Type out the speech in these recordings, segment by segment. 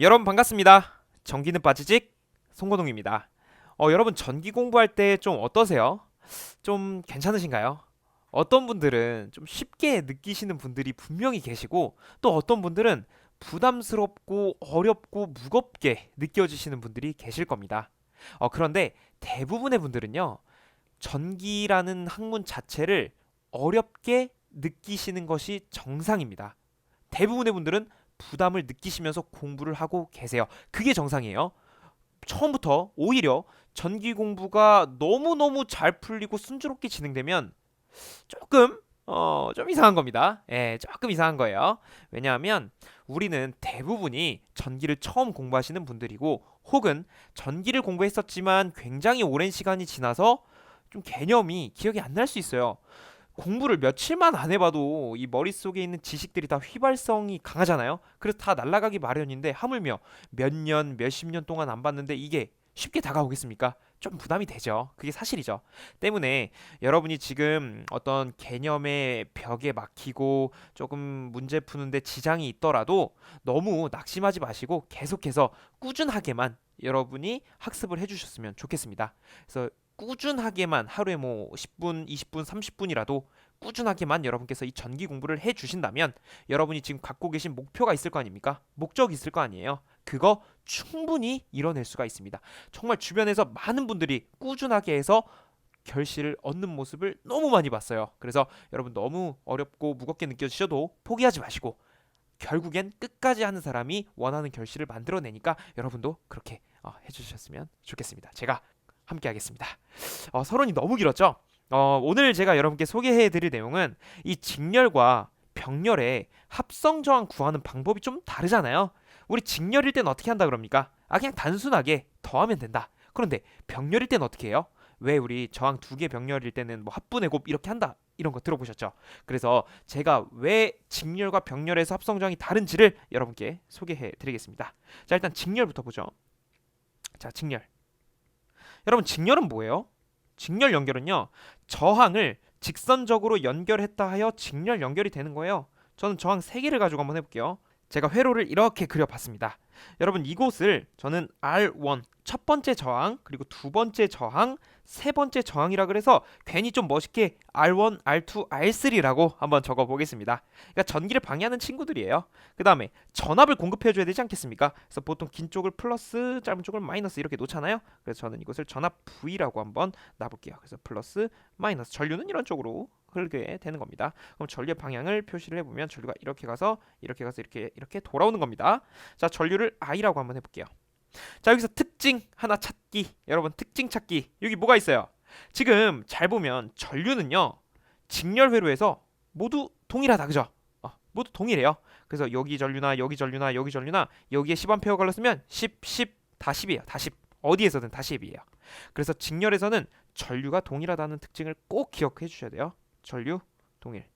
여러분 반갑습니다. 전기는 빠지직 송건웅입니다. 어, 여러분 전기 공부할 때 좀 어떠세요? 좀 괜찮으신가요? 어떤 분들은 좀 쉽게 느끼시는 분들이 분명히 계시고 또 어떤 분들은 부담스럽고 어렵고 무겁게 느껴지시는 분들이 계실 겁니다. 어, 그런데 대부분의 분들은요. 전기라는 학문 자체를 어렵게 느끼시는 것이 정상입니다. 대부분의 분들은 부담을 느끼시면서 공부를 하고 계세요. 그게 정상이에요. 처음부터 오히려 전기 공부가 너무너무 잘 풀리고 순조롭게 진행되면 조금 어, 좀 이상한 겁니다. 예, 조금 이상한 거예요. 왜냐하면 우리는 대부분이 전기를 처음 공부하시는 분들이고 혹은 전기를 공부했었지만 굉장히 오랜 시간이 지나서 좀 개념이 기억이 안 날 수 있어요. 공부를 며칠만 안 해봐도 이 머릿속에 있는 지식들이 다 휘발성이 강하잖아요. 그래서 다 날아가기 마련인데 하물며 몇 년, 몇십 년 동안 안 봤는데 이게 쉽게 다가오겠습니까? 좀 부담이 되죠. 그게 사실이죠. 때문에 여러분이 지금 어떤 개념의 벽에 막히고 조금 문제 푸는데 지장이 있더라도 너무 낙심하지 마시고 계속해서 꾸준하게만 여러분이 학습을 해주셨으면 좋겠습니다. 그래서 꾸준하게만 하루에 뭐 10분, 20분, 30분이라도 꾸준하게만 여러분께서 이 전기 공부를 해 주신다면 여러분이 지금 갖고 계신 목표가 있을 거 아닙니까? 목적이 있을 거 아니에요. 그거 충분히 이뤄낼 수가 있습니다. 정말 주변에서 많은 분들이 꾸준하게 해서 결실을 얻는 모습을 너무 많이 봤어요. 그래서 여러분 너무 어렵고 무겁게 느껴지셔도 포기하지 마시고 결국엔 끝까지 하는 사람이 원하는 결실을 만들어내니까 여러분도 그렇게 어, 해주셨으면 좋겠습니다. 제가 함께 하겠습니다. 어, 서론이 너무 길었죠? 어, 오늘 제가 여러분께 소개해 드릴 내용은 이 직렬과 병렬의 합성 저항 구하는 방법이 좀 다르잖아요. 우리 직렬일 땐 어떻게 한다 그럽니까? 아 그냥 단순하게 더하면 된다. 그런데 병렬일 땐 어떻게 해요? 왜 우리 저항 두 개 병렬일 때는 뭐 합분의 곱 이렇게 한다 이런 거 들어보셨죠? 그래서 제가 왜 직렬과 병렬에서 합성 저항이 다른지를 여러분께 소개해 드리겠습니다. 자 일단 직렬부터 보죠. 자 직렬. 여러분 직렬은 뭐예요? 직렬 연결은요 저항을 직선적으로 연결했다 하여 직렬 연결이 되는 거예요. 저는 저항 세 개를 가지고 한번 해볼게요. 제가 회로를 이렇게 그려봤습니다. 여러분 이곳을 저는 R1 첫 번째 저항 그리고 두 번째 저항 세 번째 저항이라 그래서 괜히 좀 멋있게 R1, R2, R3라고 한번 적어 보겠습니다. 그러니까 전기를 방해하는 친구들이에요. 그 다음에 전압을 공급해 줘야 되지 않겠습니까? 그래서 보통 긴 쪽을 플러스, 짧은 쪽을 마이너스 이렇게 놓잖아요. 그래서 저는 이것을 전압 V라고 한번 놔볼게요. 그래서 플러스, 마이너스 전류는 이런 쪽으로 흐르게 되는 겁니다. 그럼 전류의 방향을 표시를 해보면 전류가 이렇게 가서 이렇게 가서 이렇게 이렇게 돌아오는 겁니다. 자 전류를 I라고 한번 해볼게요. 자 여기서 특징 하나 찾기. 여러분 특징 찾기. 여기 뭐가 있어요? 지금 잘 보면 전류는요 직렬 회로에서 모두 동일하다. 그죠? 어, 모두 동일해요. 그래서 여기 전류나 여기 전류나 여기 전류나 여기에 10A 걸렸으면 10, 10, 다 10이에요. 다 10. 어디에서든 다 10이에요. 그래서 직렬에서는 전류가 동일하다는 특징을 꼭 기억해 주셔야 돼요. 전류 동일.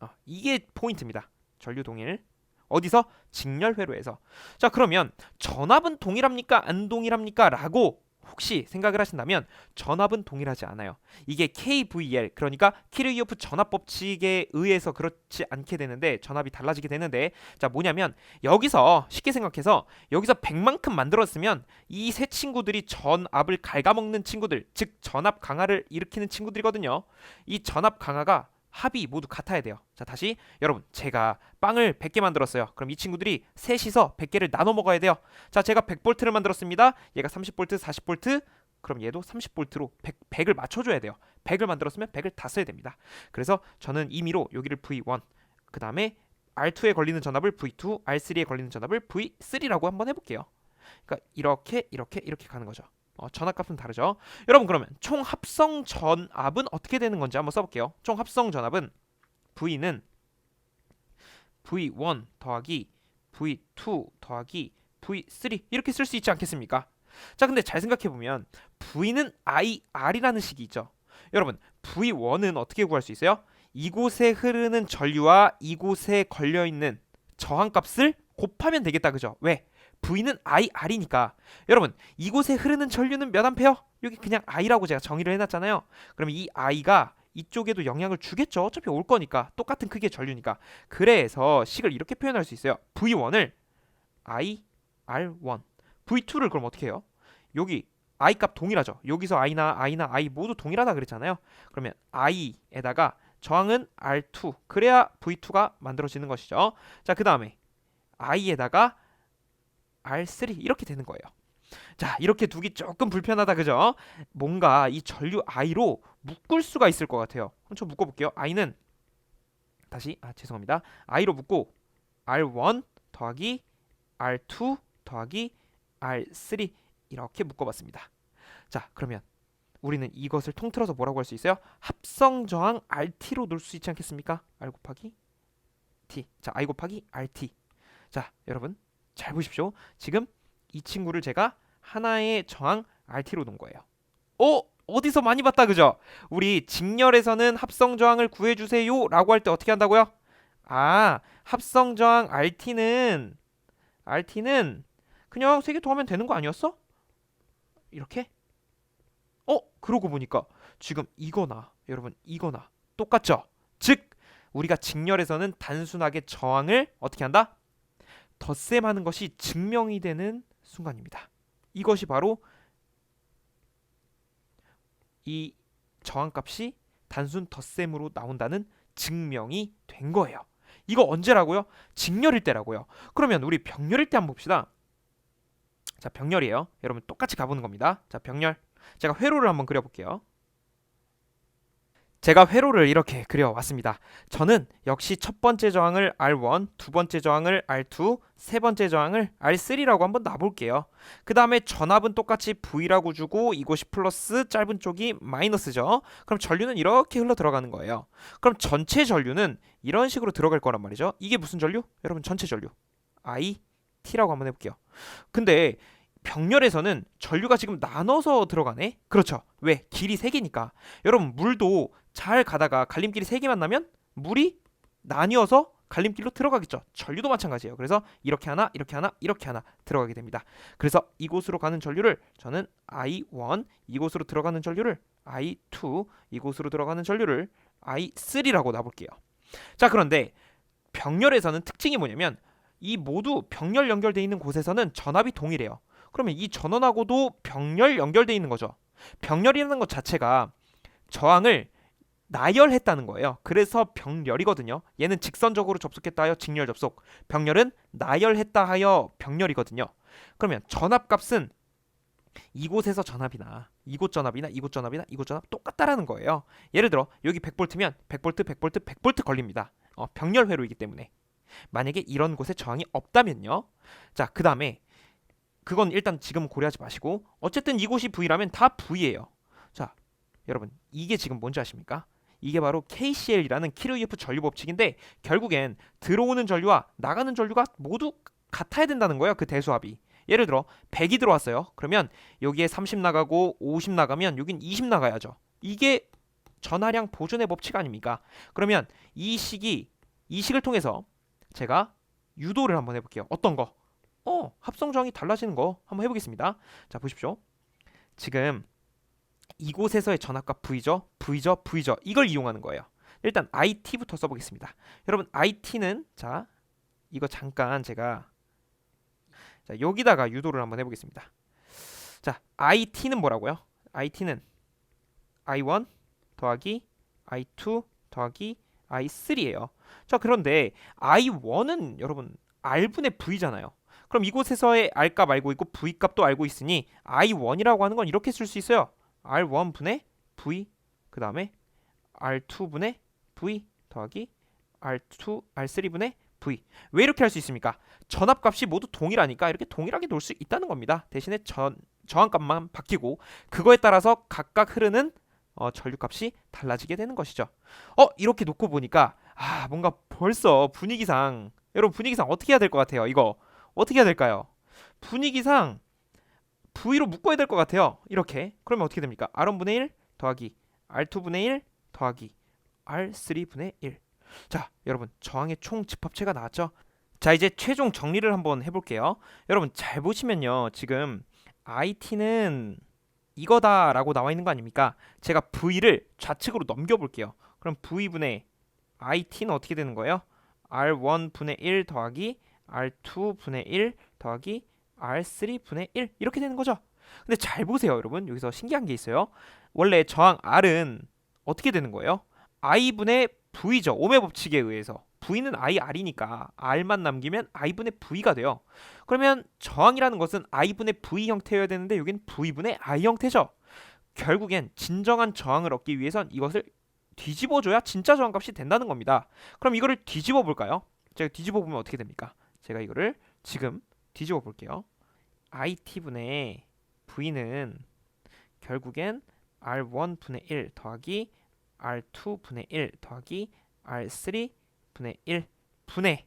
어, 이게 포인트입니다. 전류 동일 어디서? 직렬 회로에서. 자, 그러면 전압은 동일합니까? 안 동일합니까? 라고 혹시 생각을 하신다면 전압은 동일하지 않아요. 이게 KVL 그러니까 키르기오프 전압 법칙에 의해서 그렇지 않게 되는데 전압이 달라지게 되는데 자 뭐냐면 여기서 쉽게 생각해서 여기서 100만큼 만들었으면 이 세 친구들이 전압을 갉아먹는 친구들 즉 전압 강화를 일으키는 친구들이거든요. 이 전압 강화가 합이 모두 같아야 돼요. 자, 다시 여러분, 제가 빵을 100개 만들었어요. 그럼 이 친구들이 셋이서 100개를 나눠 먹어야 돼요. 자, 제가 100볼트를 만들었습니다. 얘가 30볼트, 40볼트. 그럼 얘도 30볼트로 100, 100 을 맞춰줘야 돼요. 100을 만들었으면 100을 다 써야 됩니다. 그래서 저는 임의로 여기를 V1, 그 다음에 R2에 걸리는 전압을 V2, R3에 걸리는 전압을 V3라고 한번 해볼게요. 그러니까 이렇게 이렇게 이렇게 가는 거죠. 어, 전압값은 다르죠. 여러분 그러면 총 합성 전압은 어떻게 되는 건지 한번 써볼게요. 총 합성 전압은 V는 V1 더하기 V2 더하기 V3 이렇게 쓸 수 있지 않겠습니까? 자 근데 잘 생각해 보면 V는 IR이라는 식이 있죠. 여러분 V1은 어떻게 구할 수 있어요? 이곳에 흐르는 전류와 이곳에 걸려 있는 저항값을 곱하면 되겠다 그죠? 왜? V는 IR이니까 여러분 이곳에 흐르는 전류는 몇 암페어? 여기 그냥 I라고 제가 정의를 해놨잖아요. 그럼 이 I가 이쪽에도 영향을 주겠죠. 어차피 올 거니까 똑같은 크기의 전류니까. 그래서 식을 이렇게 표현할 수 있어요. V1을 i r1 v2를 그럼 어떻게 해요? 여기 i 값 동일하죠. 여기서 i나 i나 i 모두 동일하다 그랬잖아요. 그러면 i에다가 저항은 r2 그래야 v2가 만들어지는 것이죠. 자, 그 다음에 i에다가 r3 이렇게 되는 거예요. 자, 이렇게 두기 조금 불편하다 그죠? 뭔가 이 전류 i로 묶을 수가 있을 것 같아요. 그럼 저 묶어 볼게요. i는 다시 아 죄송합니다. i로 묶고 r1 더하기 r2 더하기 r3 이렇게 묶어봤습니다. 자, 그러면 우리는 이것을 통틀어서 뭐라고 할 수 있어요? 합성 저항 RT로 놓을 수 있지 않겠습니까? R 곱하기 T. 자, I 곱하기 RT. 자, 여러분 잘 보십시오. 지금 이 친구를 제가 하나의 저항 RT로 놓은 거예요. 어? 어디서 많이 봤다 그죠? 우리 직렬에서는 합성 저항을 구해 주세요 라고 할 때 어떻게 한다고요? 아, 합성 저항 RT는 RT는 그냥 세 개 더하면 되는 거 아니었어? 이렇게? 어? 그러고 보니까 지금 이거나 여러분 이거나 똑같죠? 즉 우리가 직렬에서는 단순하게 저항을 어떻게 한다? 덧셈하는 것이 증명이 되는 순간입니다. 이것이 바로 이 저항값이 단순 덧셈으로 나온다는 증명이 된 거예요. 이거 언제라고요? 직렬일 때라고요. 그러면 우리 병렬일 때 한번 봅시다. 자, 병렬이에요. 여러분 똑같이 가보는 겁니다. 자, 병렬. 제가 회로를 한번 그려볼게요. 제가 회로를 이렇게 그려왔습니다. 저는 역시 첫 번째 저항을 R1, 두 번째 저항을 R2, 세 번째 저항을 R3라고 한번 놔볼게요. 그 다음에 전압은 똑같이 V라고 주고 이곳이 플러스 짧은 쪽이 마이너스죠. 그럼 전류는 이렇게 흘러 들어가는 거예요. 그럼 전체 전류는 이런 식으로 들어갈 거란 말이죠. 이게 무슨 전류? 여러분 전체 전류. I, T라고 한번 해볼게요. 근데 병렬에서는 전류가 지금 나눠서 들어가네. 그렇죠. 왜? 길이 세 개니까. 여러분 물도 잘 가다가 갈림길이 세 개만 나면 물이 나뉘어서 갈림길로 들어가겠죠. 전류도 마찬가지예요. 그래서 이렇게 하나, 이렇게 하나, 이렇게 하나 들어가게 됩니다. 그래서 이곳으로 가는 전류를 저는 I1, 이곳으로 들어가는 전류를 I2, 이곳으로 들어가는 전류를 I3라고 놔볼게요. 자, 그런데 병렬에서는 특징이 뭐냐면 이 모두 병렬 연결돼 있는 곳에서는 전압이 동일해요. 그러면 이 전원하고도 병렬 연결돼 있는 거죠. 병렬이라는 것 자체가 저항을 나열했다는 거예요. 그래서 병렬이거든요. 얘는 직선적으로 접속했다 하여 직렬 접속. 병렬은 나열했다 하여 병렬이거든요. 그러면 전압값은 이곳에서 전압이나 이곳 전압이나 이곳 전압이나 이곳 전압 똑같다라는 거예요. 예를 들어 여기 100볼트면 100볼트, 100볼트, 100볼트 걸립니다. 어, 병렬 회로이기 때문에. 만약에 이런 곳에 저항이 없다면요. 자, 그 다음에 그건 일단 지금 고려하지 마시고 어쨌든 이곳이 V라면 다 V예요. 자, 여러분 이게 지금 뭔지 아십니까? 이게 바로 KCL이라는 키르이프 전류 법칙인데 결국엔 들어오는 전류와 나가는 전류가 모두 같아야 된다는 거예요. 그 대수합이. 예를 들어 100이 들어왔어요. 그러면 여기에 30 나가고 50 나가면 여긴 20 나가야죠. 이게 전하량 보존의 법칙 아닙니까? 그러면 이 식이 이 식을 통해서 제가 유도를 한번 해볼게요. 어떤 거? 어, 합성 저항이 달라지는 거 한번 해보겠습니다. 자, 보십시오. 지금 이곳에서의 전압값 V죠, V죠, V죠. 이걸 이용하는 거예요. 일단 IT부터 써보겠습니다. 여러분 IT는 자 이거 잠깐 제가 자 여기다가 유도를 한번 해보겠습니다. 자 IT는 뭐라고요? IT는 I1 더하기 I2 더하기 I3예요. 자 그런데 I1은 여러분 R분의 V잖아요. 그럼 이곳에서의 R값 알고 있고 V값도 알고 있으니 I1이라고 하는 건 이렇게 쓸 수 있어요. R1분의 V 그 다음에 R2분의 V 더하기 R2 R3분의 V 왜 이렇게 할 수 있습니까? 전압값이 모두 동일하니까 이렇게 동일하게 놓을 수 있다는 겁니다. 대신에 전 저항값만 바뀌고 그거에 따라서 각각 흐르는 어, 전류값이 달라지게 되는 것이죠. 어 이렇게 놓고 보니까 아 뭔가 벌써 분위기상 여러분 분위기상 어떻게 해야 될 것 같아요? 이거 어떻게 해야 될까요? 분위기상 V로 묶어야 될 것 같아요. 이렇게. 그러면 어떻게 됩니까? R1분의 1 더하기 R2분의 1 더하기 R3분의 1. 자, 여러분 저항의 총 집합체가 나왔죠? 자, 이제 최종 정리를 한번 해볼게요. 여러분 잘 보시면요. 지금 IT는 이거다라고 나와 있는 거 아닙니까? 제가 V를 좌측으로 넘겨볼게요. 그럼 V분의 IT는 어떻게 되는 거예요? R1분의 1 더하기 R2 분의 1 더하기 R3 분의 1 이렇게 되는 거죠. 근데 잘 보세요, 여러분. 여기서 신기한 게 있어요. 원래 저항 R은 어떻게 되는 거예요? I분의 V죠. 오음의 법칙에 의해서. V는 IR이니까 R만 남기면 I분의 V가 돼요. 그러면 저항이라는 것은 I분의 V 형태여야 되는데 여긴 V분의 I 형태죠. 결국엔 진정한 저항을 얻기 위해선 이것을 뒤집어줘야 진짜 저항값이 된다는 겁니다. 그럼 이거를 뒤집어 볼까요? 제가 뒤집어 보면 어떻게 됩니까? 제가 이거를 지금 뒤집어 볼게요. IT분의 V는 결국엔 R1 분의 1 더하기 R2 분의 1 더하기 R3 분의 1 분의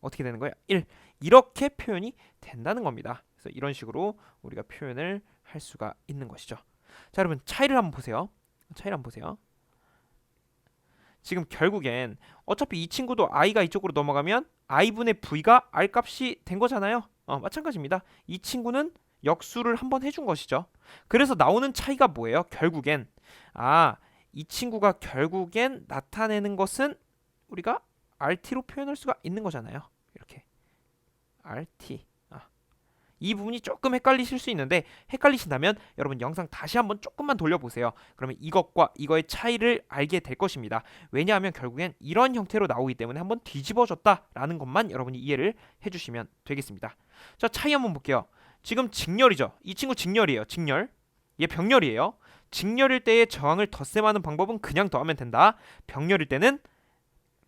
어떻게 되는 거예요? 1 이렇게 표현이 된다는 겁니다. 그래서 이런 식으로 우리가 표현을 할 수가 있는 것이죠. 자, 여러분 차이를 한번 보세요. 차이를 한번 보세요. 지금 결국엔 어차피 이 친구도 i가 이쪽으로 넘어가면 i분의 v가 r 값이 된 거잖아요. 어, 마찬가지입니다. 이 친구는 역수를 한번 해준 것이죠. 그래서 나오는 차이가 뭐예요? 결국엔 아, 이 친구가 결국엔 나타내는 것은 우리가 RT로 표현할 수가 있는 거잖아요. 이렇게 RT. 아, 이 부분이 조금 헷갈리실 수 있는데 헷갈리신다면 여러분 영상 다시 한번 조금만 돌려보세요. 그러면 이것과 이거의 차이를 알게 될 것입니다. 왜냐하면 결국엔 이런 형태로 나오기 때문에 한번 뒤집어졌다라는 것만 여러분이 이해를 해주시면 되겠습니다. 자 차이 한번 볼게요. 지금 직렬이죠. 이 친구 직렬이에요. 직렬. 얘 병렬이에요. 직렬일 때의 저항을 덧셈하는 방법은 그냥 더하면 된다. 병렬일 때는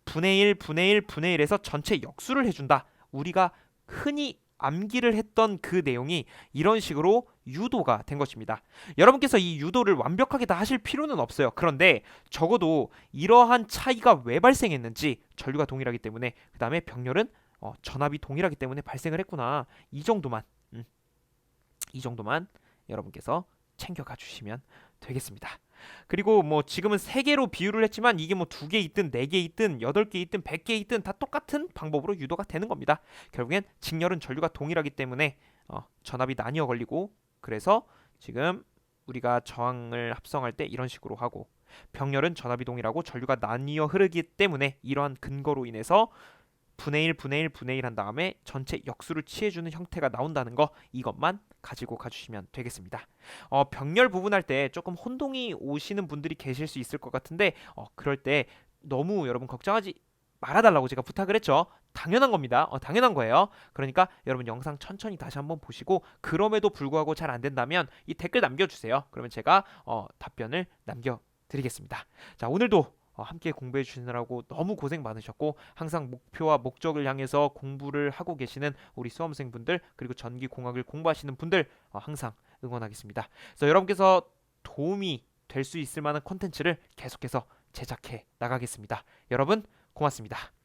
분의 1, 분의 1, 분의 1에서 전체 역수를 해준다. 우리가 흔히 암기를 했던 그 내용이 이런 식으로 유도가 된 것입니다. 여러분께서 이 유도를 완벽하게 다 하실 필요는 없어요. 그런데 적어도 이러한 차이가 왜 발생했는지 전류가 동일하기 때문에 그 다음에 병렬은 어, 전압이 동일하기 때문에 발생을 했구나. 이 정도만 음, 이 정도만 여러분께서 챙겨가 주시면 되겠습니다. 그리고 뭐 지금은 세 개로 비유를 했지만 이게 뭐 두 개 있든 네 개 있든 여덟 개 있든 백 개 있든 다 똑같은 방법으로 유도가 되는 겁니다. 결국엔 직렬은 전류가 동일하기 때문에 어, 전압이 나뉘어 걸리고 그래서 지금 우리가 저항을 합성할 때 이런 식으로 하고 병렬은 전압이 동일하고 전류가 나뉘어 흐르기 때문에 이러한 근거로 인해서 분의 1, 분의 1, 분의 1 한 다음에 전체 역수를 취해주는 형태가 나온다는 거 이것만 가지고 가주시면 되겠습니다. 어, 병렬 부분할 때 조금 혼동이 오시는 분들이 계실 수 있을 것 같은데 어, 그럴 때 너무 여러분 걱정하지 말아달라고 제가 부탁을 했죠. 당연한 겁니다. 어, 당연한 거예요. 그러니까 여러분 영상 천천히 다시 한번 보시고 그럼에도 불구하고 잘 안 된다면 이 댓글 남겨주세요. 그러면 제가 어, 답변을 남겨드리겠습니다. 자 오늘도 어, 함께 공부해 주시느라고 너무 고생 많으셨고 항상 목표와 목적을 향해서 공부를 하고 계시는 우리 수험생분들 그리고 전기 공학을 공부하시는 분들 어, 항상 응원하겠습니다. 그래서 여러분께서 도움이 될 수 있을 만한 콘텐츠를 계속해서 제작해 나가겠습니다. 여러분 고맙습니다.